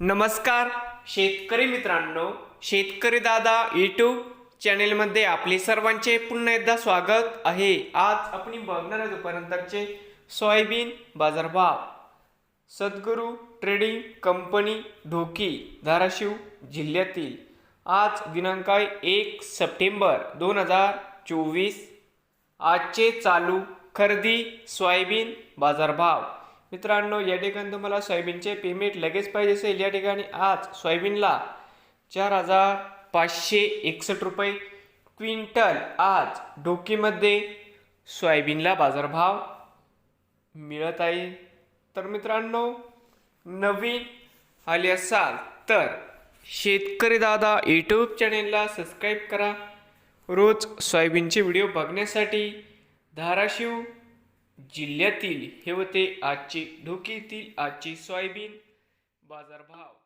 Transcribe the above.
नमस्कार शेतकरी मित्रांनो शेतकरी दादा यूट्यूब चॅनेलमध्ये आपले सर्वांचे पुन्हा एकदा स्वागत आहे. आज आपण बघणार आहे दुपारनंतरचे सोयाबीन बाजारभाव. सद्गुरू ट्रेडिंग कंपनी ढोकी धाराशिव जिल्ह्यातील. आज दिनांक एक सप्टेंबर दोन हजार चोवीस. आजचे चालू खरेदी सोयाबीन बाजारभाव. मित्रांनो या ठिकाणी तुम्हाला सोयाबीनचे पेमेंट लगेच पाहिजे असेल. या ठिकाणी आज सोयाबीनला चार हजार पाचशे एकसष्ट रुपये क्विंटल आज डोकीमध्ये सोयाबीनला बाजारभाव मिळत आहे. तर मित्रांनो नवीन आले असाल तर शेतकरी दादा यूट्यूब चॅनेलला सबस्क्राईब करा. रोज सोयाबीनचे व्हिडिओ बघण्यासाठी धाराशिव जिल्ह्यातील हे होते आजचे ढोकीतील आजचे सोयाबीन बाजारभाव.